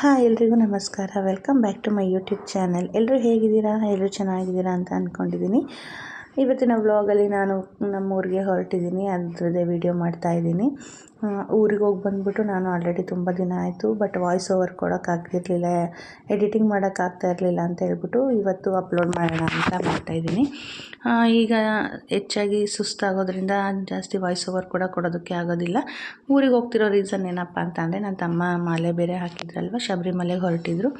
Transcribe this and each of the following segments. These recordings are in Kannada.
ಹಾಯ್ ಎಲ್ರಿಗೂ ನಮಸ್ಕಾರ. Welcome back to my YouTube channel ಎಲ್ಲರೂ ಹೇಗಿದ್ದೀರಾ? ಎಲ್ಲರೂ ಚೆನ್ನಾಗಿದ್ದೀರಾ ಅಂತ ಅಂದ್ಕೊಂಡಿದ್ದೀನಿ ಇವತ್ತಿನ ವ್ಲಾಗಲ್ಲಿ ನಾನು ನಮ್ಮ ಊರಿಗೆ ಹೊರಟಿದ್ದೀನಿ ಅದರದ್ದೇ ವಿಡಿಯೋ ಮಾಡ್ತಾ ಇದ್ದೀನಿ ಊರಿಗೆ ಹೋಗಿ ಬಂದುಬಿಟ್ಟು ನಾನು ಆಲ್ರೆಡಿ ತುಂಬ ದಿನ ಆಯಿತು ಬಟ್ ವಾಯ್ಸ್ ಓವರ್ ಕೊಡೋಕ್ಕಾಗ್ತಿರ್ಲಿಲ್ಲ ಎಡಿಟಿಂಗ್ ಮಾಡೋಕ್ಕಾಗ್ತಾ ಇರಲಿಲ್ಲ ಅಂತ ಹೇಳ್ಬಿಟ್ಟು ಇವತ್ತು ಅಪ್ಲೋಡ್ ಮಾಡೋಣ ಅಂತ ಮಾಡ್ತಾಯಿದ್ದೀನಿ ಈಗ ಹೆಚ್ಚಾಗಿ ಸುಸ್ತಾಗೋದ್ರಿಂದ ಜಾಸ್ತಿ ವಾಯ್ಸ್ ಓವರ್ ಕೂಡ ಕೊಡೋದಕ್ಕೆ ಆಗೋದಿಲ್ಲ. ಊರಿಗೆ ಹೋಗ್ತಿರೋ ರೀಸನ್ ಏನಪ್ಪ ಅಂತ ಅಂದರೆ, ನನ್ನ ತಮ್ಮ ಮಾಲೆ ಬೇರೆ ಹಾಕಿದ್ರಲ್ವ ಶಬರಿಮಲೆಗೆ ಹೊರಟಿದ್ರು.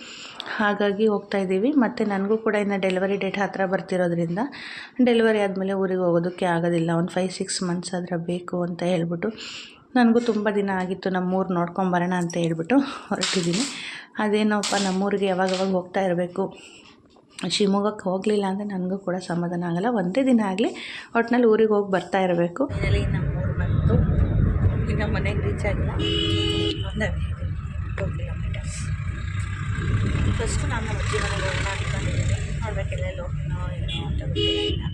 ಹಾಗಾಗಿ ಹೋಗ್ತಾ ಇದ್ದೀವಿ, ಮತ್ತು ನನಗೂ ಕೂಡ ಇನ್ನು ಡೆಲಿವರಿ ಡೇಟ್ ಹತ್ತಿರ ಬರ್ತಿರೋದ್ರಿಂದ ಡೆಲಿವರಿ ಆದಮೇಲೆ ಊರಿಗೆ ಹೋಗೋದಕ್ಕೆ ಆಗೋದಿಲ್ಲ. ಒಂದು ಫೈವ್ ಸಿಕ್ಸ್ ಮಂತ್ಸ್ ಆದರೆ ಬೇಕು ಅಂತ ಹೇಳ್ಬಿಟ್ಟು ನನಗೂ ತುಂಬ ದಿನ ಆಗಿತ್ತು ನಮ್ಮೂರು ನೋಡ್ಕೊಂಬರೋಣ ಅಂತ ಹೇಳ್ಬಿಟ್ಟು ಹೊರಟಿದ್ದೀನಿ. ಅದೇನೋಪ್ಪ, ನಮ್ಮೂರಿಗೆ ಯಾವಾಗವಾಗ ಹೋಗ್ತಾ ಇರಬೇಕು? ಶಿವಮೊಗ್ಗಕ್ಕೆ ಹೋಗಲಿಲ್ಲ ಅಂದರೆ ನನಗೂ ಕೂಡ ಸಮಾಧಾನ ಆಗಲ್ಲ. ಒಂದೇ ದಿನ ಆಗಲಿ ಒಟ್ಟಿನಲ್ಲಿ ಊರಿಗೆ ಹೋಗಿ ಬರ್ತಾ ಇರಬೇಕು. ನಮ್ಮೂರು ಬಂತು. ಈಗ ಮನೆಗೆ ರೀಚ್ ಆಗಿಲ್ಲ. ಒಂದೇ ಕಿಲೋಮೀಟರ್ಸ್ ಫಸ್ಟು ನಾನು ಅಜ್ಜಿ ಮನೆಗೆ ಹೋಗೋಣ ಅಂದ್ಕೊಂಡಿದ್ದೀನಿ ನೋಡ್ಬೇಕೆಲ್ಲ ಹೋಗ್ತೀನೋ, ಏನೋ ಅಂತ ಗೊತ್ತಿಲ್ಲ.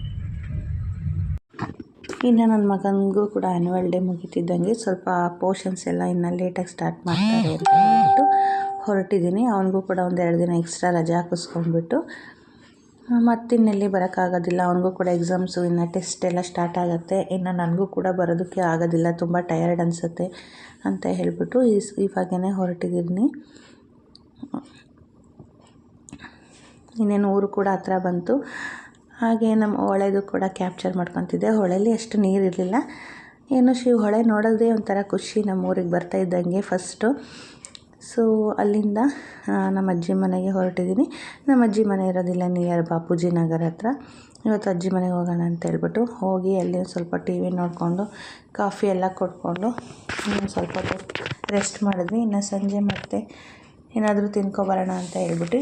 ಇನ್ನು ನನ್ನ ಮಗನಿಗೂ ಕೂಡ ಆ್ಯನ್ಯುವಲ್ ಡೇ ಮುಗಿತಿದ್ದಂಗೆ ಸ್ವಲ್ಪ ಪೋರ್ಷನ್ಸ್ ಎಲ್ಲ ಇನ್ನು ಲೇಟಾಗಿ ಸ್ಟಾರ್ಟ್ ಮಾಡ್ತಾರೆ ಅಂತ ಹೇಳ್ಬಿಟ್ಟು ಹೊರಟಿದ್ದೀನಿ ಅವನಿಗೂ ಕೂಡ ಒಂದು ಎರಡು ದಿನ ಎಕ್ಸ್ಟ್ರಾ ರಜೆ ಹಾಕಿಸ್ಕೊಂಡ್ಬಿಟ್ಟು ಮತ್ತಿನ್ನೆಲ್ಲಿ ಬರೋಕ್ಕಾಗೋದಿಲ್ಲ. ಅವನಿಗೂ ಕೂಡ ಎಕ್ಸಾಮ್ಸು ಇನ್ನು ಟೆಸ್ಟ್ ಎಲ್ಲ ಸ್ಟಾರ್ಟ್ ಆಗುತ್ತೆ. ಇನ್ನು ನನಗೂ ಕೂಡ ಬರೋದಕ್ಕೆ ಆಗೋದಿಲ್ಲ. ತುಂಬ ಟಯರ್ಡ್ ಅನಿಸುತ್ತೆ ಅಂತ ಹೇಳಿಬಿಟ್ಟು ಇವಾಗೇ ಹೊರಟಿದ್ದೀನಿ. ಇನ್ನೇನು ಊರು ಕೂಡ ಹತ್ರ ಬಂತು. ಹಾಗೆ ನಮ್ಮ ಹೊಳೆದು ಕೂಡ ಕ್ಯಾಪ್ಚರ್ ಮಾಡ್ಕೊತಿದ್ದೆ. ಹೊಳೆಯಲ್ಲಿ ಅಷ್ಟು ನೀರಿರಲಿಲ್ಲ ಏನು ಶಿವ ಹೊಳೆ ನೋಡೋದೇ ಒಂಥರ ಖುಷಿ ನಮ್ಮ ಊರಿಗೆ ಬರ್ತಾ ಇದ್ದಂಗೆ ಫಸ್ಟು ಸೊ ಅಲ್ಲಿಂದ ನಮ್ಮ ಅಜ್ಜಿ ಮನೆಗೆ ಹೊರಟಿದ್ದೀನಿ. ನಮ್ಮ ಅಜ್ಜಿ ಮನೆ ಇರೋದಿಲ್ಲ ನಿಯರ್ ಬಾಪೂಜಿ ನಗರ ಹತ್ರ. ಇವತ್ತು ಅಜ್ಜಿ ಮನೆಗೆ ಹೋಗೋಣ ಅಂತ ಹೇಳ್ಬಿಟ್ಟು ಹೋಗಿ ಅಲ್ಲಿ ಒಂದು ಸ್ವಲ್ಪ ಟಿ ವಿ ನೋಡಿಕೊಂಡು ಕಾಫಿ ಎಲ್ಲ ಕೊಟ್ಕೊಂಡು ಸ್ವಲ್ಪ ರೆಸ್ಟ್ ಮಾಡಿದ್ವಿ. ಇನ್ನು ಸಂಜೆ ಮತ್ತೆ ಏನಾದರೂ ತಿನ್ಕೊಬರೋಣ ಅಂತ ಹೇಳ್ಬಿಟ್ಟು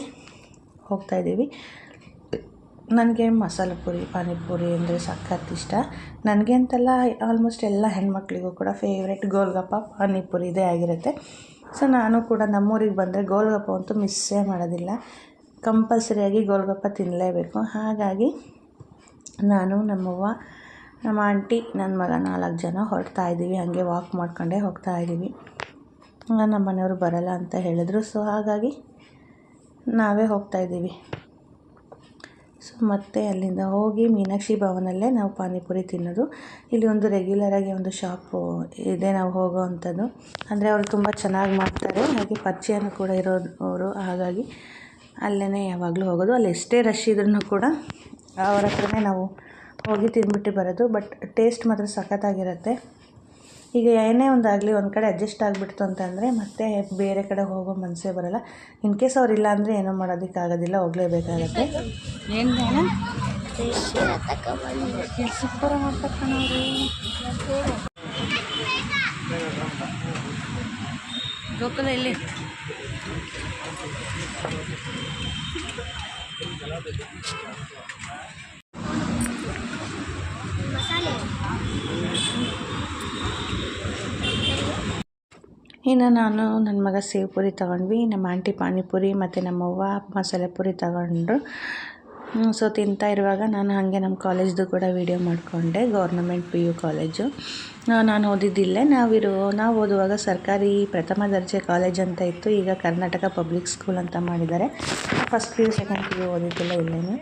ಹೋಗ್ತಾಯಿದ್ದೀವಿ ನನಗೆ ಮಸಾಲೆ ಪೂರಿ ಪಾನಿಪುರಿ ಅಂದರೆ ಸಖತ್ ಇಷ್ಟ. ನನಗೆ ಅಂತಲ್ಲ ಆಲ್ಮೋಸ್ಟ್ ಎಲ್ಲ ಹೆಣ್ಮಕ್ಳಿಗೂ ಕೂಡ ಫೇವ್ರೆಟ್ ಗೋಲ್ಗಪ್ಪ ಪಾನಿಪುರಿ ಇದೇ ಆಗಿರುತ್ತೆ. ಸೊ ನಾನು ಕೂಡ ನಮ್ಮೂರಿಗೆ ಬಂದರೆ ಗೋಲ್ಗಪ್ಪ ಅಂತೂ ಮಿಸ್ಸೇ ಮಾಡೋದಿಲ್ಲ. ಕಂಪಲ್ಸರಿಯಾಗಿ ಗೋಲ್ಗಪ್ಪ ತಿನ್ನಲೇಬೇಕು ಹಾಗಾಗಿ ನಾನು, ನಮ್ಮವ್ವ, ನಮ್ಮ ಆಂಟಿ, ನನ್ನ ಮಗ ನಾಲ್ಕು ಜನ ಹೊರಡ್ತಾ ಇದ್ದೀವಿ. ಹಾಗೆ ವಾಕ್ ಮಾಡ್ಕೊಂಡೇ ಹೋಗ್ತಾ ಇದ್ದೀವಿ. ನಮ್ಮ ಮನೆಯವರು ಬರಲ್ಲ ಅಂತ ಹೇಳಿದ್ರು. ಸೊ ಹಾಗಾಗಿ ನಾವೇ ಹೋಗ್ತಾ ಇದ್ದೀವಿ. ಸೊ ಮತ್ತೆ ಅಲ್ಲಿಂದ ಹೋಗಿ ಮೀನಾಕ್ಷಿ ಭವನಲ್ಲೇ ನಾವು ಪಾನಿಪುರಿ ತಿನ್ನೋದು. ಇಲ್ಲಿ ಒಂದು ರೆಗ್ಯುಲರಾಗಿ ಒಂದು ಶಾಪು ಇದೆ ನಾವು ಹೋಗೋ ಅಂಥದ್ದು. ಅಂದರೆ ಅವರು ತುಂಬ ಚೆನ್ನಾಗಿ ಮಾಡ್ತಾರೆ. ಹಾಗೆ ಪರಿಚಯನೂ ಕೂಡ ಇರೋರು. ಹಾಗಾಗಿ ಅಲ್ಲೇ ಯಾವಾಗಲೂ ಹೋಗೋದು. ಅಲ್ಲಿ ಎಷ್ಟೇ ರಶ್ ಇದ್ರೂ ಕೂಡ ಅವ್ರ ಹತ್ರನೇ ನಾವು ಹೋಗಿ ತಿಂದ್ಬಿಟ್ಟು ಬರೋದು. ಬಟ್ ಟೇಸ್ಟ್ ಮಾತ್ರ ಸಖತ್ತಾಗಿರುತ್ತೆ. ಈಗ ಏನೇ ಒಂದಾಗಲಿ ಒಂದು ಕಡೆ ಅಡ್ಜಸ್ಟ್ ಆಗಿಬಿಡ್ತು ಅಂತಂದರೆ ಮತ್ತೆ ಬೇರೆ ಕಡೆ ಹೋಗೋ ಮನಸ್ಸೇ ಬರೋಲ್ಲ. ಇನ್ ಕೇಸ್ ಅವ್ರು ಇಲ್ಲ ಅಂದರೆ ಏನೂ ಮಾಡೋದಕ್ಕಾಗೋದಿಲ್ಲ ಹೋಗಲೇಬೇಕಾಗತ್ತೆ. ಏನು ಇಲ್ಲಿ. ಇನ್ನು ನಾನು ನನ್ನ ಮಗ ಸೇವ್ ಪುರಿ ತೊಗೊಂಡ್ವಿ, ನಮ್ಮ ಆಂಟಿ ಪಾನಿಪುರಿ ಮತ್ತು ನಮ್ಮವ್ವ ಮಸಾಲೆ ಪುರಿ ತಗೊಂಡ್ರು. ಸೊ ತಿಂತಾ ಇರುವಾಗ ನಾನು ಹಾಗೆ ನಮ್ಮ ಕಾಲೇಜ್ದು ಕೂಡ ವೀಡಿಯೋ ಮಾಡಿಕೊಂಡೆ ಗೌರ್ನಮೆಂಟ್ ಪಿ ಯು ಕಾಲೇಜು ನಾನು ಓದಿದ್ದಿಲ್ಲೇ ನಾವಿರೋ, ನಾವು ಓದುವಾಗ ಸರ್ಕಾರಿ ಪ್ರಥಮ ದರ್ಜೆ ಕಾಲೇಜ್ ಅಂತ ಇತ್ತು, ಈಗ ಕರ್ನಾಟಕ ಪಬ್ಲಿಕ್ ಸ್ಕೂಲ್ ಅಂತ ಮಾಡಿದ್ದಾರೆ. First P U second P U ಓದಿದ್ದಿಲ್ಲ ಇಲ್ಲೇ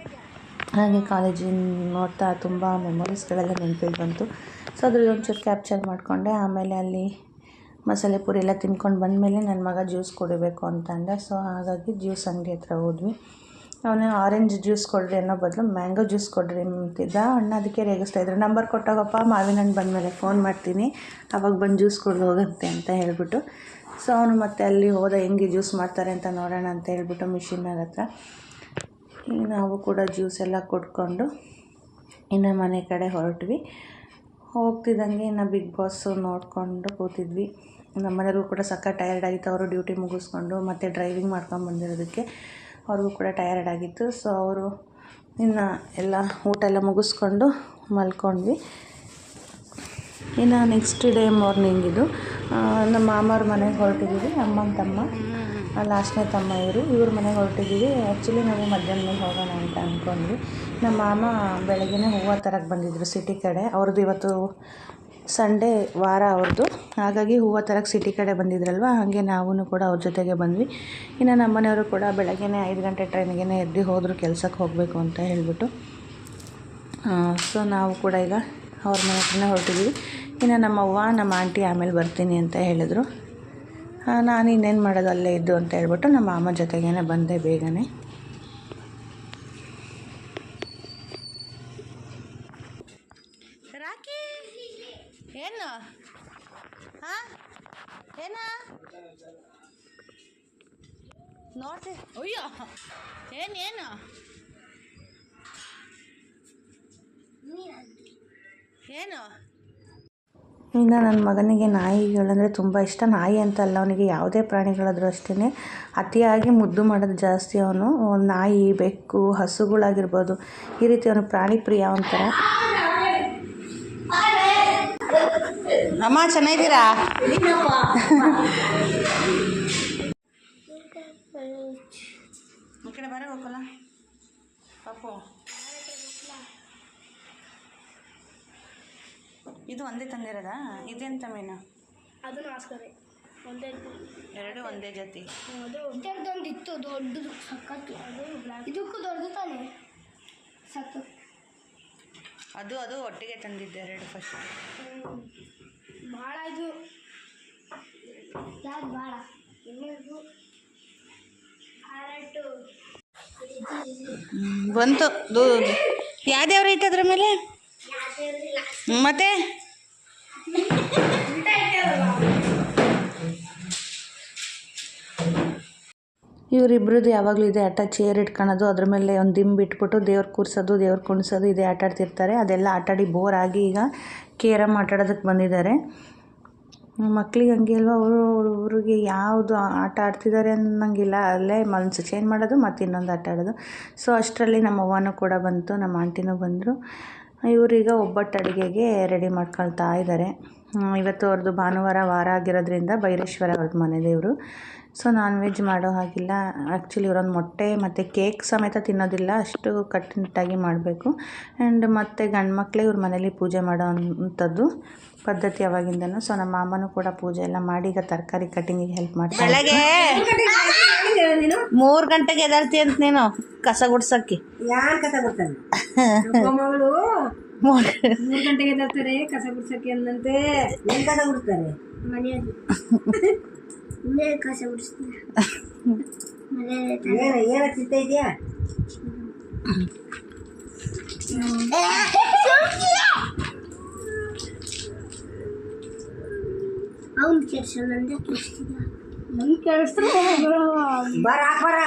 ಹಾಗೆ ಕಾಲೇಜಿನ ನೋಡ್ತಾ ತುಂಬ ಮೆಮೊರೀಸ್ಗಳೆಲ್ಲ ನೆನಪಿಗೆ ಬಂತು. ಸೊ ಅದ್ರಲ್ಲಿ ಒಂಚೂರು ಕ್ಯಾಪ್ಚರ್ ಮಾಡಿಕೊಂಡೆ, ಆಮೇಲೆ ಅಲ್ಲಿ ಮಸಾಲೆ ಪುರಿ ಎಲ್ಲ ತಿನ್ಕೊಂಡು ಬಂದಮೇಲೆ ನನ್ನ ಮಗ ಜ್ಯೂಸ್ ಕುಡಿಬೇಕು ಅಂತ ಅಂದೆ. ಸೊ ಹಾಗಾಗಿ ಜ್ಯೂಸ್ ಅಂಗಡಿ ಹತ್ರ ಹೋದ್ವಿ. ಅವನು ಆರೆಂಜ್ ಜ್ಯೂಸ್ ಕೊಡ್ರಿ ಅನ್ನೋ ಬದಲು ಮ್ಯಾಂಗೋ ಜ್ಯೂಸ್ ಕೊಡ್ರಿ ಅಂತಿದ್ದ. ಅಣ್ಣ ಅದಕ್ಕೆ ರೇಗಿಸ್ತಾಯಿದ್ರು ನಂಬರ್ ಕೊಟ್ಟಾಗಪ್ಪ, ಮಾವಿನ ಹಣ್ಣು ಬಂದಮೇಲೆ ಫೋನ್ ಮಾಡ್ತೀನಿ. ಅವಾಗ ಬಂದು ಜ್ಯೂಸ್ ಕೊಡ್ದು ಹೋಗುತ್ತೆ ಅಂತ ಹೇಳಿಬಿಟ್ಟು. ಸೊ ಅವನು ಮತ್ತೆ ಅಲ್ಲಿ ಹೋದ, ಹೆಂಗೆ ಜ್ಯೂಸ್ ಮಾಡ್ತಾರೆ ಅಂತ ನೋಡೋಣ ಅಂತ ಹೇಳ್ಬಿಟ್ಟು ಮಿಷಿನರ್ ಹತ್ರ. ನಾವು ಕೂಡ ಜ್ಯೂಸ್ ಎಲ್ಲ ಕೊಟ್ಕೊಂಡು ಇನ್ನು ಮನೆ ಕಡೆ ಹೊರಟ್ವಿ. ಹೋಗ್ತಿದ್ದಂಗೆ ಇನ್ನು ಬಿಗ್ ಬಾಸು ನೋಡಿಕೊಂಡು ಕೂತಿದ್ವಿ. ನಮ್ಮ ಮನೆಯವ್ರಿಗೂ ಕೂಡ ಸಕ್ಕ ಟಯರ್ಡ್ ಆಗಿತ್ತು. ಅವರು ಡ್ಯೂಟಿ ಮುಗಿಸ್ಕೊಂಡು ಮತ್ತು ಡ್ರೈವಿಂಗ್ ಮಾಡ್ಕೊಂಡು ಬಂದಿರೋದಕ್ಕೆ ಅವ್ರಿಗೂ ಕೂಡ ಟಯರ್ಡ್ ಆಗಿತ್ತು. ಸೊ ಅವರು ಇನ್ನು ಎಲ್ಲ ಊಟ ಎಲ್ಲ ಮುಗಿಸ್ಕೊಂಡು ಮಲ್ಕೊಂಡ್ವಿ. ಇನ್ನು ನೆಕ್ಸ್ಟ್ ಡೇ ಮಾರ್ನಿಂಗ್ ಇದು. ನಮ್ಮ ಮಾಮವ್ರ ಮನೆಗೆ ಹೊರಟಿದ್ದೀವಿ ಅಮ್ಮನ ತಮ್ಮ. ಲಾಸ್ಟ್ನೇ ತಮ್ಮ ಇವರು. ಇವ್ರ ಮನೆಗೆ ಹೊರಟಿದ್ದೀವಿ ಆ್ಯಕ್ಚುಲಿ ನಾವು ಮಧ್ಯಾಹ್ನ ಹೋಗೋಣ ಅಂತ ಅಂದ್ಕೊಂಡ್ವಿ ನಮ್ಮ ಮಾಮ ಬೆಳಗ್ಗೆನೇ ಹೂವು ತರಕ್ಕೆ ಬಂದಿದ್ದರು ಸಿಟಿ ಕಡೆ. ಅವ್ರದ್ದು ಇವತ್ತು ಸಂಡೇ ವಾರ ಅವ್ರದ್ದು. ಹಾಗಾಗಿ ಹೂವು ತರಕ್ಕೆ ಸಿಟಿ ಕಡೆ ಬಂದಿದ್ರಲ್ವ? ಹಾಗೆ ನಾವೂ ಕೂಡ ಅವ್ರ ಜೊತೆಗೆ ಬಂದ್ವಿ. ಇನ್ನು ನಮ್ಮ ಮನೆಯವರು ಕೂಡ ಬೆಳಗ್ಗೆನೇ ಐದು ಗಂಟೆ ಟ್ರೈನಿಗೆ ಎದ್ದು ಹೋದರು ಕೆಲಸಕ್ಕೆ ಹೋಗಬೇಕು ಅಂತ ಹೇಳಿಬಿಟ್ಟು. ಸೊ ನಾವು ಕೂಡ ಈಗ ಅವ್ರ ಮನೆ ಹತ್ರನೇ ಹೊರಟಿದ್ದೀವಿ ಇನ್ನು ನಮ್ಮವ್ವ ನಮ್ಮ ಆಂಟಿ ಆಮೇಲೆ ಬರ್ತೀನಿ ಅಂತ ಹೇಳಿದರು. ನಾನು ಇನ್ನೇನು ಮಾಡೋದು ಅಲ್ಲೇ ಇದ್ದು ಅಂತ ಹೇಳ್ಬಿಟ್ಟು ನಮ್ಮ ಮಾಮ ಜೊತೆಗೇ ಬಂದೆ ಬೇಗನೆ ರಾಕಿ ಏನು ಹಾ ಏನ ನೋಡ್ತಿ ಅಯ್ಯೋ ಏನು ಏನು ಏನು ಇನ್ನು ನನ್ನ ಮಗನಿಗೆ ನಾಯಿಗಳಂದರೆ ತುಂಬ ಇಷ್ಟ. ನಾಯಿ ಅಂತ ಅಲ್ಲ ಅವನಿಗೆ ಯಾವುದೇ ಪ್ರಾಣಿಗಳಾದರೂ ಅಷ್ಟೇ ಅತಿಯಾಗಿ ಮುದ್ದು ಮಾಡೋದು ಜಾಸ್ತಿ ಅವನು. ನಾಯಿ ಬೆಕ್ಕು ಹಸುಗಳಾಗಿರ್ಬೋದು ಈ ರೀತಿ ಅವನು ಪ್ರಾಣಿ ಪ್ರಿಯ ಒಂಥರ ಅಮ್ಮ ಚೆನ್ನಾಗಿದ್ದೀರಾ? ಈ ಕಡೆ ಬರ ಹೋಗಲ್ಲ ಪಾಪು. ಇದು ಒಂದೇ ತಂದಿರದ? ಇದೆಂತ ಮೀನು? ಅದನ್ನು ಆಸ್ಕರೆ ಒಂದೇ ಎರಡು ಒಂದೇ ಜೊತೆ. ಅದು ಒಂದೊಂದು ಇತ್ತು ದೊಡ್ಡದು ಸಖತ್ತು. ಅದು black. ಇದಕ್ಕೂ ದೊಡ್ಡದು ತಾನೆ? ಸತ್ತು ಅದು ಅದು ಒಟ್ಟಿಗೆ ತಂದಿದ್ದೆ ಎರಡು ಫಸ್ಟ್ ಭಾಳ ಇದು. ಯಾವ್ದು ಭಾಳ? ಇನ್ನೊಂದು. ಕ್ಯಾರೆಟು ಬಂತು ಯಾವ್ದ್ಯಾವ ರೈತ ಅದ್ರ ಮೇಲೆ? ಮತ್ತೆ? ಇವರಿಬ್ರದ್ದು ಯಾವಾಗಲೂ ಇದೆ ಆಟ ಚೇರ್ ಇಟ್ಕೊಳೋದು, ಅದ್ರ ಮೇಲೆ ಒಂದು ದಿಂಬು ಇಟ್ಬಿಟ್ಟು ದೇವ್ರು ಕೂರಿಸೋದು, ದೇವ್ರು ಕುಣಿಸೋದು, ಇದೇ ಆಟ ಆಡ್ತಿರ್ತಾರೆ. ಅದೆಲ್ಲ ಆಟಾಡಿ ಬೋರ್ ಆಗಿ ಈಗ ಕೇರಮ್ ಆಟಾಡೋದಕ್ಕೆ ಬಂದಿದ್ದಾರೆ. ಮಕ್ಳಿಗೆ ಹಂಗೆ ಅಲ್ವಾ? ಅವರು ಅವ್ರಿಗೆ ಯಾವುದು ಆಟ ಆಡ್ತಿದ್ದಾರೆ ಅನ್ನಂಗಿಲ್ಲ. ಅಲ್ಲೇ ಮನಸ್ಸು ಚೇಂಜ್ ಮಾಡೋದು ಮತ್ತು ಇನ್ನೊಂದು ಆಟ ಆಡೋದು. ಸೊ ಅಷ್ಟರಲ್ಲಿ ನಮ್ಮ ಅವ್ವನೂ ಕೂಡ ಬಂತು, ನಮ್ಮ ಆಂಟಿನೂ ಬಂದರು. ಇವರೀಗ ಒಬ್ಬಟ್ಟು ಅಡುಗೆಗೆ ರೆಡಿ ಮಾಡ್ಕೊಳ್ತಾ ಇದ್ದಾರೆ ಇವತ್ತು ಅವ್ರದ್ದು ಭಾನುವಾರ ವಾರ ಆಗಿರೋದ್ರಿಂದ ಬೈರೇಶ್ವರ ಅವ್ರದ್ದು ಮನೆ ದೇವರು. ಸೊ ನಾನ್ ವೆಜ್ ಮಾಡೋ ಹಾಗಿಲ್ಲ. ಆ್ಯಕ್ಚುಲಿ ಇವರೊಂದು ಮೊಟ್ಟೆ ಮತ್ತು ಕೇಕ್ ಸಮೇತ ತಿನ್ನೋದಿಲ್ಲ. ಅಷ್ಟು ಕಟ್ಟುನಿಟ್ಟಾಗಿ ಮಾಡಬೇಕು. ಆ್ಯಂಡ್ ಮತ್ತು ಗಂಡು ಮಕ್ಕಳೇ ಇವ್ರ ಮನೇಲಿ ಪೂಜೆ ಮಾಡೋ ಅಂಥದ್ದು ಪದ್ಧತಿ ಅವಾಗಿಂದನೂ. ಸೊ ನಮ್ಮ ಮಾಮನೂ ಕೂಡ ಪೂಜೆ ಎಲ್ಲ ಮಾಡಿ ಈಗ ತರಕಾರಿ ಕಟ್ಟಿಂಗಿಗೆ ಹೆಲ್ಪ್ ಮಾಡ್ತಾರೆ ಮೂರು ಗಂಟೆಗೆ ಎದಳ್ತಿ ಅಂತ ನೀನು? ಕಸ ಗುಡ್ಸಕ್ಕೆ ಯಾನ್ ಕಸ ಬಿಡ್ತಾನೆ ಮಗಳು ಮೂರ್ ಗಂಟೆಗೆ ಎದ್ದೇಳ್ತಾರೆ ಕಸ ಗುಡ್ಸಕ್ಕೆ ಅಂದಂತೆ. ಏನ್ ಕಸ ಬಿಡ್ತಾರೆ ಮನೆಯದು ಇನ್ನೇ ಕಸ ಬಿಡಿಸ್ತೀನಿ ಮನೆಯಲ್ಲಿ ಏನ ಏನ ಚಿತ್ತ ಇದೆಯಾ ಅವ್ನು ಕೆಲ್ಸ ನಂದೇ ಕೇಳಿಸ್ತಿದ್ದ ನನ್ ಕೇಳಿಸ್ತಾರೆ ಬರ ಹಾಕ್ ಬರ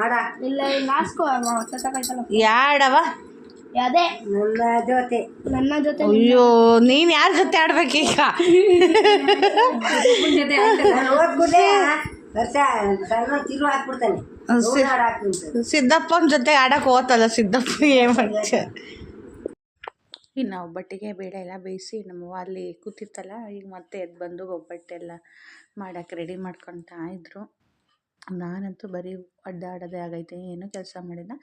ಆಡ ಇಲ್ಲ ಇಲ್ಲ ಹಾಸ್ಕೋ ಸತ್ತಕಾಯ್ತಲ್ಲ ಯಾಡವ? ಅದೇ ನನ್ನ ಜೊತೆ. ನನ್ನ ಜೊತೆ ಅಯ್ಯೋ ನೀನು ಯಾರ ಜೊತೆ ಆಡ್ಬೇಕೀಗ ಓದ್ಬಿಟ್ಟೆ ವರ್ಷ ಸಣ್ಣ ತಿರು ಹಾಕ್ಬಿಡ್ತಾನೆ. ಸಿದ್ದಪ್ಪನ ಜೊತೆ ಆಡಕ್ಕೆ ಹೋತಲ್ಲ ಸಿದ್ದಪ್ಪ ಏನ್ ಮಾಡ್ತೀವಿ ಇನ್ನು ಒಬ್ಬಟ್ಟಿಗೆ ಬೇಡ ಎಲ್ಲ ಬೇಯಿಸಿ ನಮ್ಮವ್ವ ಅಲ್ಲಿ ಕೂತಿರ್ತಲ್ಲ ಈಗ ಮತ್ತೆ ಎದ್ದು ಬಂದು ಒಬ್ಬಟ್ಟೆಲ್ಲ ಮಾಡೋಕ್ಕೆ ರೆಡಿ ಮಾಡ್ಕೊತಾ ಇದ್ದರು ನಾನಂತೂ ಬರೀ ಅಡ್ಡಾಡೋದೇ ಆಗೈತೆ, ಏನೂ ಕೆಲಸ ಮಾಡಿಲ್ಲ.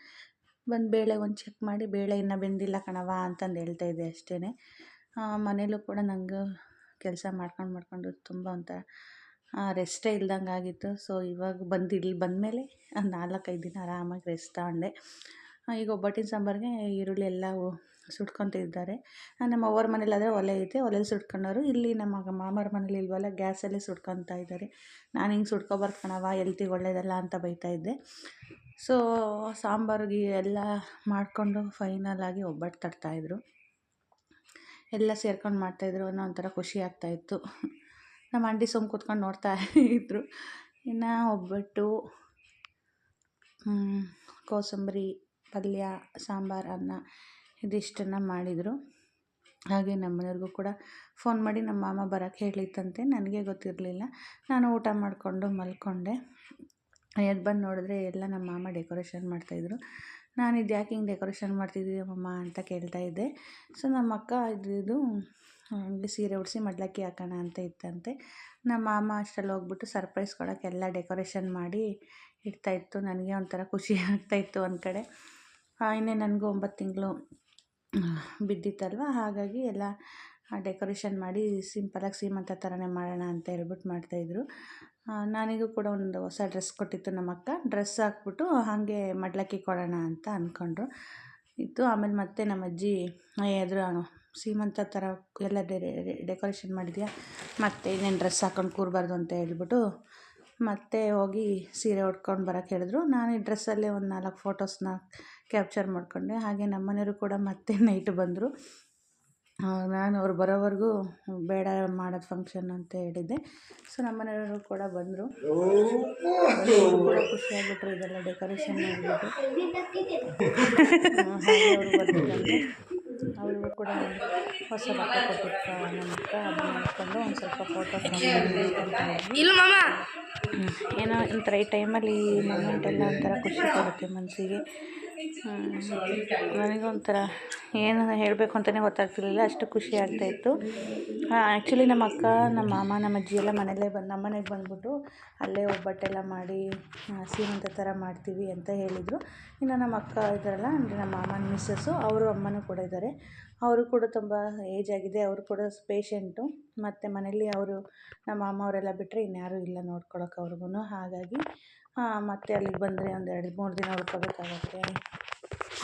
ಬಂದು ಬೇಳೆ ಒಂದು ಚೆಕ್ ಮಾಡಿ, ಬೇಳೆ ಇನ್ನೂ ಬೆಂದಿಲ್ಲ ಕಣವ ಅಂತಂದು ಹೇಳ್ತಾ ಇದ್ದೆ ಅಷ್ಟೇ ಮನೇಲೂ ಕೂಡ ನನಗೆ ಕೆಲಸ ಮಾಡ್ಕೊಂಡು ಮಾಡ್ಕೊಂಡು ತುಂಬ ಒಂಥರ ರೆಸ್ಟೇ ಇಲ್ದಂಗೆ ಆಗಿತ್ತು. ಸೊ ಇವಾಗ ಬಂದು ಇಲ್ಲಿ ಬಂದಮೇಲೆ ನಾಲ್ಕೈದು ದಿನ ಆರಾಮಾಗಿ ರೆಸ್ಟ್ ತಗೊಂಡೆ. ಈಗ ಒಬ್ಬಟ್ಟಿನ ಸಾಂಬಾರಿಗೆ ಈರುಳ್ಳಿ ಎಲ್ಲ ಸುಟ್ಕೊತಿದ್ದಾರೆ. ನಮ್ಮ ಅವ್ವರ ಮನೇಲಾದರೆ ಒಲೆ ಐತೆ ಒಲೆಯಲ್ಲಿ ಸುಟ್ಕೊಂಡವರು. ಇಲ್ಲಿ ನಮ್ಮ ಮಾಮರ ಮನೇಲಿ ಇಲ್ವಲ್ಲ, ಗ್ಯಾಸಲ್ಲಿ ಸುಟ್ಕೊತಾ ಇದ್ದಾರೆ. ನಾನು ಹಿಂಗೆ ಸುಟ್ಕೊಬಾರ್ದು ಕಣವ ಎಲ್ತಿಗೆ ಒಳ್ಳೇದಲ್ಲ ಅಂತ ಬೈತಾ ಇದ್ದೆ. ಸೊ ಸಾಂಬಾರಿಗೆ ಎಲ್ಲ ಮಾಡಿಕೊಂಡು ಫೈನಲ್ ಆಗಿ ಒಬ್ಬಟ್ಟು ತಟ್ತಾಯಿದ್ರು ಎಲ್ಲ ಸೇರ್ಕೊಂಡು ಮಾಡ್ತಾಯಿದ್ರು ಅನ್ನೋ ಒಂಥರ ಖುಷಿ ಆಗ್ತಾಯಿತ್ತು ನಮ್ಮ ಅಂಡಿ ಸುಮ್ಮ ಕೂತ್ಕೊಂಡು ನೋಡ್ತಾ ಇದ್ರು. ಇನ್ನು ಒಬ್ಬಟ್ಟು ಕೋಸಂಬರಿ, ಪಲ್ಯ, ಸಾಂಬಾರು, ಅನ್ನ ಇದಿಷ್ಟನ್ನು ಮಾಡಿದರು. ಹಾಗೆ ನಮ್ಮನೆಯವ್ರಿಗೂ ಕೂಡ ಫೋನ್ ಮಾಡಿ ನಮ್ಮ ಮಾಮ ಬರೋಕ್ಕೆ ಹೇಳಿತ್ತಂತೆ, ನನಗೆ ಗೊತ್ತಿರಲಿಲ್ಲ. ನಾನು ಊಟ ಮಾಡಿಕೊಂಡು ಮಲ್ಕೊಂಡೆ. ಎದ್ದು ಬಂದು ನೋಡಿದ್ರೆ ಎಲ್ಲ ನಮ್ಮ ಮಾಮ ಡೆಕೋರೇಷನ್ ಮಾಡ್ತಾಯಿದ್ರು ನಾನು ಇದು ಯಾಕೆ ಹಿಂಗೆ ಡೆಕೋರೇಷನ್ ಮಾಡ್ತಿದ್ದೀಯಮ್ಮಮ್ಮ ಅಂತ ಕೇಳ್ತಾ ಇದ್ದೆ. ಸೊ ನಮ್ಮ ಅಕ್ಕ ಇದು ಹಂಗೆ ಸೀರೆ ಉಡಿಸಿ ಮಡ್ಲಕ್ಕಿ ಹಾಕೋಣ ಅಂತ ಇತ್ತಂತೆ. ನಮ್ಮ ಮಾಮ ಅಷ್ಟರಲ್ಲಿ ಹೋಗ್ಬಿಟ್ಟು ಸರ್ಪ್ರೈಸ್ ಕೊಡೋಕ್ಕೆ ಎಲ್ಲ ಡೆಕೋರೇಷನ್ ಮಾಡಿ ಇಡ್ತಾಯಿತ್ತು ನನಗೆ ಒಂಥರ ಖುಷಿ ಆಗ್ತಾಯಿತ್ತು ಒಂದು ಕಡೆ. ಇನ್ನೇ ನನಗೂ ಒಂಬತ್ತು ತಿಂಗಳು ಬಿದ್ದಿತ್ತಲ್ವ? ಹಾಗಾಗಿ ಎಲ್ಲ ಡೆಕೋರೇಷನ್ ಮಾಡಿ ಸಿಂಪಲಾಗಿ ಸೀಮಂತ ಥರನೇ ಮಾಡೋಣ ಅಂತ ಹೇಳ್ಬಿಟ್ಟು ಮಾಡ್ತಾಯಿದ್ರು. ನನಗೂ ಕೂಡ ಒಂದು ಹೊಸ ಡ್ರೆಸ್ ಕೊಟ್ಟಿತ್ತು ನಮ್ಮ ಅಕ್ಕ. ಡ್ರೆಸ್ ಹಾಕ್ಬಿಟ್ಟು ಹಾಗೆ ಮಡ್ಲಕ್ಕಿ ಕೊಡೋಣ ಅಂತ ಅಂದ್ಕೊಂಡ್ರು ಇತ್ತು. ಆಮೇಲೆ ಮತ್ತೆ ನಮ್ಮ ಅಜ್ಜಿ ಎದುರು ಸೀಮಂತ ಥರ ಎಲ್ಲ ಡೆಕೋರೇಷನ್ ಮಾಡಿದ್ಯಾ? ಮತ್ತೆ ಇನ್ನೇನು ಡ್ರೆಸ್ ಹಾಕೊಂಡು ಕೂರಬಾರ್ದು ಅಂತ ಹೇಳ್ಬಿಟ್ಟು ಮತ್ತೆ ಹೋಗಿ ಸೀರೆ ಉಟ್ಕೊಂಡು ಬರೋಕ್ಕೆ ಹೇಳಿದ್ರು. ನಾನು ಈ ಡ್ರೆಸ್ಸಲ್ಲೇ ಒಂದು ನಾಲ್ಕು ಫೋಟೋಸ್ನ ಕ್ಯಾಪ್ಚರ್ ಮಾಡಿಕೊಂಡೆ. ಹಾಗೆ ನಮ್ಮ ಮನೆಯವರು ಕೂಡ ಮತ್ತೆ ನೈಟ್ ಬಂದರು. ನಾನು ಅವ್ರು ಬರೋವರೆಗೂ ಬೇಡ ಮಾಡೋದು ಫಂಕ್ಷನ್ ಅಂತ ಹೇಳಿದ್ದೆ. ಸೊ ನಮ್ಮ ಮನೆಯವರು ಕೂಡ ಬಂದರು. ಕೂಡ ಖುಷಿಯಾಗ್ಬಿಟ್ರು ಇದೆಲ್ಲ ಡೆಕೋರೇಷನ್ ಮಾಡಿಬಿಟ್ಟು ಅವರು ಕೂಡ ಹೊಸ ಬಟ್ಟೆ ಕೊಟ್ಟಿತ್ತು ನಮ್ಮ ಅಕ್ಕ. ಅದನ್ನ ಮಾಡಿಕೊಂಡು ಒಂದು ಸ್ವಲ್ಪ ಫೋಟೋ ಏನೋ ಒಂಥರ ಈ ಟೈಮಲ್ಲಿ ಈ ಮೂಮೆಂಟ್ ಎಲ್ಲ ಒಂಥರ ಖುಷಿ ಕೊಡುತ್ತೆ ಮನಸ್ಸಿಗೆ. ನನಗೆ ಒಂಥರ ಏನು ಹೇಳಬೇಕು ಅಂತಲೇ ಗೊತ್ತಾಗ್ತಿರ್ಲಿಲ್ಲ, ಅಷ್ಟು ಖುಷಿ ಆಗ್ತಾಯಿತ್ತು ಆ್ಯಕ್ಚುಲಿ ನಮ್ಮ ಅಕ್ಕ, ನಮ್ಮ ಮಾಮ, ನಮ್ಮ ಅಜ್ಜಿ ಎಲ್ಲ ಮನೆಯಲ್ಲೇ ಬಂದು ನಮ್ಮ ಮನೆಗೆ ಬಂದ್ಬಿಟ್ಟು ಅಲ್ಲೇ ಒಬ್ಬಟ್ಟೆಲ್ಲ ಮಾಡಿ ಸೀಮಂತ ಥರ ಮಾಡ್ತೀವಿ ಅಂತ ಹೇಳಿದರು. ಇನ್ನು ನಮ್ಮ ಅಕ್ಕ ಇದ್ದಾರಲ್ಲ, ಅಂದರೆ ನಮ್ಮ ಮಾಮನ ಮಿಸ್ಸಸ್ಸು ಅವರು ಅಮ್ಮನೂ ಕೂಡ ಇದ್ದಾರೆ. ಅವರು ಕೂಡ ತುಂಬ ಏಜ್ ಆಗಿದೆ, ಅವರು ಕೂಡ ಪೇಷೆಂಟು ಮತ್ತು ಮನೇಲಿ ಅವರು, ನಮ್ಮ ಮಾಮ ಅವರೆಲ್ಲ ಬಿಟ್ಟರೆ ಇನ್ಯಾರೂ ಇಲ್ಲ ನೋಡ್ಕೊಳಕ್ಕೆ ಅವ್ರಿಗೂ ಹಾಗಾಗಿ ಮತ್ತೆ ಅಲ್ಲಿಗೆ ಬಂದರೆ ಒಂದು ಎರಡು ಮೂರು ದಿನ ಉಳ್ಕೋಬೇಕಾಗತ್ತೆ.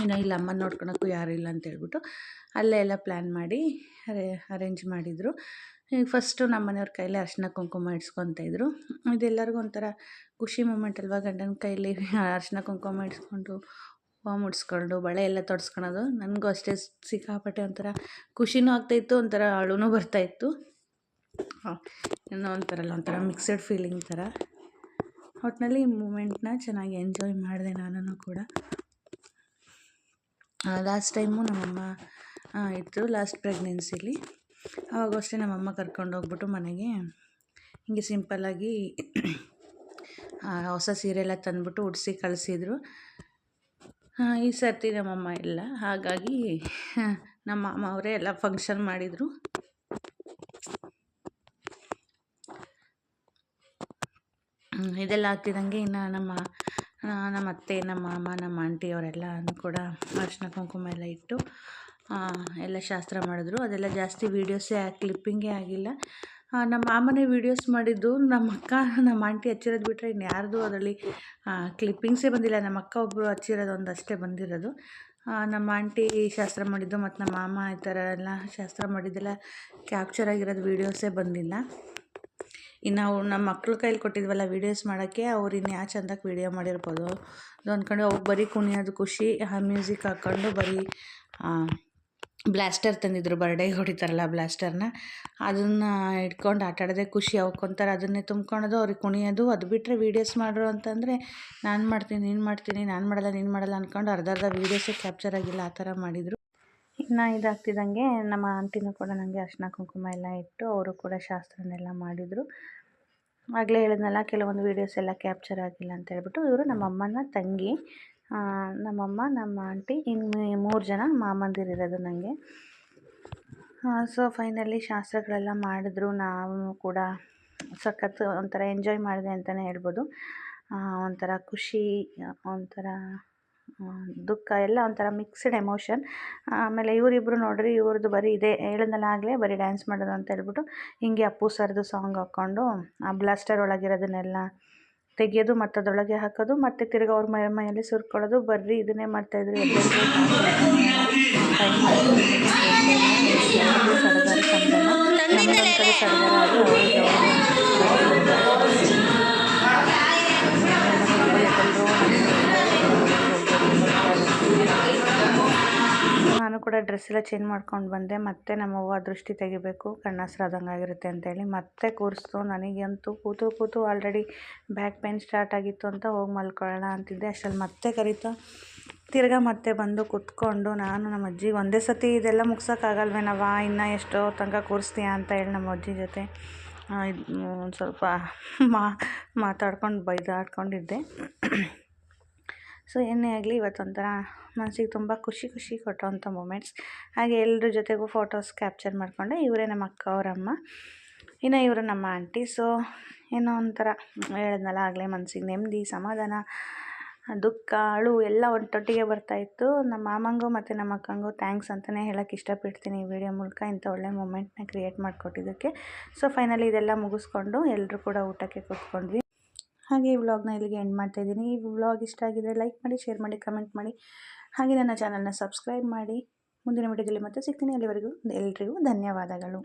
ಇನ್ನು ಇಲ್ಲಿ ಅಮ್ಮನ ನೋಡ್ಕೊಳಕ್ಕೂ ಯಾರೂ ಇಲ್ಲ ಅಂತ ಹೇಳ್ಬಿಟ್ಟು ಅಲ್ಲೇ ಎಲ್ಲ ಪ್ಲ್ಯಾನ್ ಮಾಡಿ ಅರೆ ಅರೇಂಜ್ ಮಾಡಿದರು. ಈಗ ಫಸ್ಟು ನಮ್ಮ ಮನೆಯವ್ರ ಕೈಲಿ ಅರಿಶಿನ ಕುಂಕುಮ ಇಡ್ಸ್ಕೊತ ಇದ್ದರು ಇದೆಲ್ಲರಿಗೂ ಒಂಥರ ಖುಷಿ ಮೂಮೆಂಟ್ ಅಲ್ವಾ? ಗಂಡನ ಕೈಲಿ ಅರಿಶಿನ ಕುಂಕುಮ ಇಡ್ಸ್ಕೊಂಡು ಹೂವು ಮುಡಿಸ್ಕೊಂಡು ಬಳೆ ಎಲ್ಲ ತೊಡ್ಸ್ಕೊಳೋದು. ನನಗೂ ಅಷ್ಟೇ ಸಿಕ್ಕಾಪಟ್ಟೆ ಒಂಥರ ಖುಷಿನೂ ಆಗ್ತಾಯಿತ್ತು ಒಂಥರ ಅಳುನೂ ಬರ್ತಾಯಿತ್ತು ಏನೋ ಒಂಥರಲ್ಲ, ಒಂಥರ ಮಿಕ್ಸಡ್ ಫೀಲಿಂಗ್ ಥರ. ಒಟ್ಟಿನಲ್ಲಿ ಈ ಮೂಮೆಂಟ್ನ ಚೆನ್ನಾಗಿ ಎಂಜಾಯ್ ಮಾಡಿದೆ ನಾನು ಕೂಡ. ಲಾಸ್ಟ್ ಟೈಮು ನಮ್ಮಮ್ಮ ಇತ್ತು ಲಾಸ್ಟ್ ಪ್ರೆಗ್ನೆನ್ಸಿಲಿ ಆವಾಗ ಅಷ್ಟೇ ನಮ್ಮಮ್ಮ ಕರ್ಕೊಂಡು ಹೋಗ್ಬಿಟ್ಟು ಮನೆಗೆ ಹಿಂಗೆ ಸಿಂಪಲ್ಲಾಗಿ ಹೊಸ ಸೀರೆ ಎಲ್ಲ ತಂದ್ಬಿಟ್ಟು ಉಡಿಸಿ ಕಳಿಸಿದ್ರು. ಈ ಸರ್ತಿ ನಮ್ಮಮ್ಮ ಇಲ್ಲ. ಹಾಗಾಗಿ, ನಮ್ಮ ಅಮ್ಮ ಅವರೇ ಎಲ್ಲ ಫಂಕ್ಷನ್ ಮಾಡಿದರು. ಇದೆಲ್ಲ ಆಗ್ತಿದ್ದಂಗೆ ಇನ್ನು ನಮ್ಮ ನಮ್ಮ ಅತ್ತೆ, ನಮ್ಮ ಮಾಮ ನಮ್ಮ ಆಂಟಿ ಅವರೆಲ್ಲ ಕೂಡ ಅರ್ಶಿನ ಕುಂಕುಮ ಎಲ್ಲ ಇಟ್ಟು ಎಲ್ಲ ಶಾಸ್ತ್ರ ಮಾಡಿದ್ರು. ಅದೆಲ್ಲ ಜಾಸ್ತಿ ವೀಡಿಯೋಸೇ ಕ್ಲಿಪ್ಪಿಂಗೇ ಆಗಿಲ್ಲ. ನಮ್ಮ ಮಾಮನೇ ವೀಡಿಯೋಸ್ ಮಾಡಿದ್ದು. ನಮ್ಮ ಅಕ್ಕ, ನಮ್ಮ ಆಂಟಿ ಹಚ್ಚಿರೋದು ಬಿಟ್ಟರೆ ಇನ್ನು ಯಾರ್ದು ಅದರಲ್ಲಿ ಕ್ಲಿಪ್ಪಿಂಗ್ಸೇ ಬಂದಿಲ್ಲ. ನಮ್ಮ ಅಕ್ಕ ಒಬ್ಬರು ಹಚ್ಚಿರೋದು ಒಂದು ಅಷ್ಟೇ ಬಂದಿರೋದು. ನಮ್ಮ ಆಂಟಿ ಶಾಸ್ತ್ರ ಮಾಡಿದ್ದು ಮತ್ತು ನಮ್ಮ ಮಾಮ ಈ ಥರ ಎಲ್ಲ ಶಾಸ್ತ್ರ ಮಾಡಿದ್ದೆಲ್ಲ ಕ್ಯಾಪ್ಚರ್ ಆಗಿರೋದು ವೀಡಿಯೋಸೇ ಬಂದಿಲ್ಲ. ಇನ್ನು ನಾವು ನಮ್ಮ ಮಕ್ಳ ಕೈಲಿ ಕೊಟ್ಟಿದ್ವಲ್ಲ ವೀಡಿಯೋಸ್ ಮಾಡೋಕ್ಕೆ, ಅವ್ರು ಇನ್ನು ಯಾವ ಚಂದಕ್ಕೆ ವೀಡಿಯೋ ಮಾಡಿರ್ಬೋದು. ಅದು ಅಂದ್ಕೊಂಡು ಅವ್ರು ಬರೀ ಕುಣಿಯೋದು ಖುಷಿ, ಆ ಮ್ಯೂಸಿಕ್ ಹಾಕ್ಕೊಂಡು ಬರೀ ಬ್ಲಾಸ್ಟರ್ ತಂದಿದ್ರು ಬರ್ಡೇಗೆ ಹೊಡಿತಾರಲ್ಲ ಬ್ಲಾಸ್ಟರ್ನ ಅದನ್ನು ಇಟ್ಕೊಂಡು ಆಟ ಆಡೋದೇ ಖುಷಿ. ಅವಕ್ಕೊಂಥರ ಅದನ್ನೇ ತುಂಬ್ಕೊಳೋದು, ಅವ್ರಿಗೆ ಕುಣಿಯೋದು. ಅದು ಬಿಟ್ಟರೆ ವೀಡಿಯೋಸ್ ಮಾಡ್ರು ಅಂತಂದರೆ, ನಾನು ಮಾಡ್ತೀನಿ, ನೀನು ಮಾಡ್ತೀನಿ, ನಾನು ಮಾಡಲ್ಲ, ನೀನು ಮಾಡಲ್ಲ ಅಂದ್ಕೊಂಡು ಅರ್ಧ ಅರ್ಧ ವೀಡಿಯೋಸೇ ಕ್ಯಾಪ್ಚರ್ ಆಗಿಲ್ಲ, ಆ ಥರ ಮಾಡಿದರು. ಇನ್ನು ಇದಾಗ್ತಿದ್ದಂಗೆ ನಮ್ಮ ಆಂಟಿನೂ ಕೂಡ ನನಗೆ ಅರ್ಶಿನ ಕುಂಕುಮ ಎಲ್ಲ ಇಟ್ಟು ಅವರು ಕೂಡ ಶಾಸ್ತ್ರನೆಲ್ಲ ಮಾಡಿದರು. ಆಗಲೇ ಹೇಳಿದ್ನಲ್ಲ, ಕೆಲವೊಂದು ವೀಡಿಯೋಸ್ ಎಲ್ಲ ಕ್ಯಾಪ್ಚರ್ ಆಗಿಲ್ಲ ಅಂತ ಹೇಳ್ಬಿಟ್ಟು ಇವರು ನಮ್ಮಮ್ಮನ ತಂಗಿ. ನಮ್ಮಮ್ಮ ನಮ್ಮ ಆಂಟಿ ಇನ್ನು ಮೂರು ಜನ ಮಾಮಂದಿರು ಇರೋದು ನನಗೆ ಸೊ ಫೈನಲಿ ಶಾಸ್ತ್ರಗಳೆಲ್ಲ ಮಾಡಿದ್ರು. ನಾವು ಕೂಡ ಸಖತ್ ಒಂಥರ ಎಂಜಾಯ್ ಮಾಡಿದೆ ಅಂತಲೇ ಹೇಳ್ಬೋದು. ಒಂಥರ ಖುಷಿ, ಒಂಥರ ದುಃಖ ಎಲ್ಲ ಒಂಥರ ಮಿಕ್ಸ್ಡ್ ಎಮೋಷನ್ ಆಮೇಲೆ ಇವರಿಬ್ಬರು ನೋಡ್ರಿ ಇವ್ರದ್ದು ಬರೀ ಇದೆ ಹೇಳಿದ್ನಲ್ಲ ಆಗಲೇ, ಬರೀ ಡ್ಯಾನ್ಸ್ ಮಾಡೋದು ಅಂತ ಹೇಳ್ಬಿಟ್ಟು ಹಿಂಗೆ ಅಪ್ಪು ಸರ್ದು ಸಾಂಗ್ ಹಾಕ್ಕೊಂಡು, ಆ ಬ್ಲಾಸ್ಟರ್ ಒಳಗಿರೋದನ್ನೆಲ್ಲ ತೆಗೆಯೋದು ಮತ್ತು ಅದರೊಳಗೆ ಹಾಕೋದು, ಮತ್ತು ತಿರ್ಗಿ ಅವ್ರ ಮೈ, ಮೈಯಲ್ಲಿ ಸುರ್ಕೊಳ್ಳೋದು, ಬರ್ರಿ ಇದನ್ನೇ ಮಾಡ್ತಾಯಿದ್ರು ಎಲ್ಲರಿಗೂ ನಾನು ಕೂಡ ಡ್ರೆಸ್ ಎಲ್ಲ ಚೇಂಜ್ ಮಾಡ್ಕೊಂಡು ಬಂದೆ. ಮತ್ತೆ ನಮ್ಮವ್ವ ದೃಷ್ಟಿ ತೆಗಿಬೇಕು. ಕಣ್ಣಾಸ್ರಾದಂಗೆ ಆಗಿರುತ್ತೆ ಅಂತೇಳಿ ಮತ್ತೆ ಕೂರಿಸ್ತು. ನನಗಂತೂ ಕೂತು ಕೂತು ಆಲ್ರೆಡಿ ಬ್ಯಾಕ್ ಪೇನ್ ಸ್ಟಾರ್ಟ್ ಆಗಿತ್ತು ಅಂತ ಹೋಗಿ ಮಲ್ಕೊಳ್ಳೋಣ ಅಂತಿದ್ದೆ. ಅಷ್ಟರಲ್ಲಿ ಮತ್ತೆ ಕರೀತಾ ತಿರ್ಗಾ ಮತ್ತೆ ಬಂದು ಕುತ್ಕೊಂಡು ನಾನು ನಮ್ಮ ಅಜ್ಜಿಗೆ ಒಂದೇ ಸತಿ ಇದೆಲ್ಲ ಮುಗ್ಸೋಕ್ಕಾಗಲ್ವೇನವ್ವ ಇನ್ನೂ ಎಷ್ಟೋ ತನಕ ಕೂರಿಸ್ತೀಯ ಅಂತ ಹೇಳಿ ನಮ್ಮ ಅಜ್ಜಿ ಜೊತೆ ಇದು ಸ್ವಲ್ಪ ಮಾತಾಡ್ಕೊಂಡು ಬೈದಾಡ್ಕೊಂಡಿದ್ದೆ. ಸೊ, ಏನೇ ಆಗಲಿ ಇವತ್ತೊಂಥರ ಮನಸ್ಸಿಗೆ ತುಂಬ ಖುಷಿ ಖುಷಿ ಕೊಟ್ಟೋವಂಥ ಮೂಮೆಂಟ್ಸ್ ಹಾಗೆ ಎಲ್ಲರ ಜೊತೆಗೂ ಫೋಟೋಸ್ ಕ್ಯಾಪ್ಚರ್ ಮಾಡಿಕೊಂಡೆ. ಇವರೇ ನಮ್ಮ ಅಕ್ಕ, ಅವರಮ್ಮ, ಇನ್ನು ಇವರು ನಮ್ಮ ಆಂಟಿ ಸೊ ಏನೋ ಒಂಥರ ಹೇಳಿದ್ನಲ್ಲ, ಆಗಲೇ ಮನಸ್ಸಿಗೆ ನೆಮ್ಮದಿ, ಸಮಾಧಾನ, ದುಃಖ, ಅಳು ಎಲ್ಲ ಒಟ್ಟೊಟ್ಟಿಗೆ ಬರ್ತಾಯಿತ್ತು ನಮ್ಮ ಮಾಮಂಗೂ ಮತ್ತು ನಮ್ಮ ಅಕ್ಕಂಗೂ ಥ್ಯಾಂಕ್ಸ್ ಅಂತಲೇ ಹೇಳೋಕ್ಕೆ ಇಷ್ಟಪಡ್ತೀನಿ ಈ ವಿಡಿಯೋ ಮೂಲಕ. ಇಂಥ ಒಳ್ಳೆ ಮೂಮೆಂಟ್ನ ಕ್ರಿಯೇಟ್ ಮಾಡಿಕೊಟ್ಟಿದ್ದಕ್ಕೆ. ಸೊ ಫೈನಲಿ ಇದೆಲ್ಲ ಮುಗಿಸ್ಕೊಂಡು ಎಲ್ಲರೂ ಕೂಡ ಊಟಕ್ಕೆ ಕೂತ್ಕೊಂಡ್ವಿ. ಹಾಗೆ ಈ ವ್ಲಾಗ್ನ ಇಲ್ಲಿಗೆ ಎಂಡ್ ಮಾಡ್ತಾ ಇದ್ದೀನಿ. ಈ ವ್ಲಾಗ್ ಇಷ್ಟ ಆಗಿದ್ರೆ ಲೈಕ್ ಮಾಡಿ ಶೇರ್ ಮಾಡಿ ಕಮೆಂಟ್ ಮಾಡಿ. ಹಾಗೆ ನನ್ನ ಚಾನಲ್ನ ಸಬ್ಸ್ಕ್ರೈಬ್ ಮಾಡಿ. ಮುಂದಿನ ವಿಡಿಯೋದಲ್ಲಿ ಮತ್ತೆ ಸಿಗ್ತೀನಿ. ಅಲ್ಲಿವರೆಗೂ ಎಲ್ರಿಗೂ ಧನ್ಯವಾದಗಳು.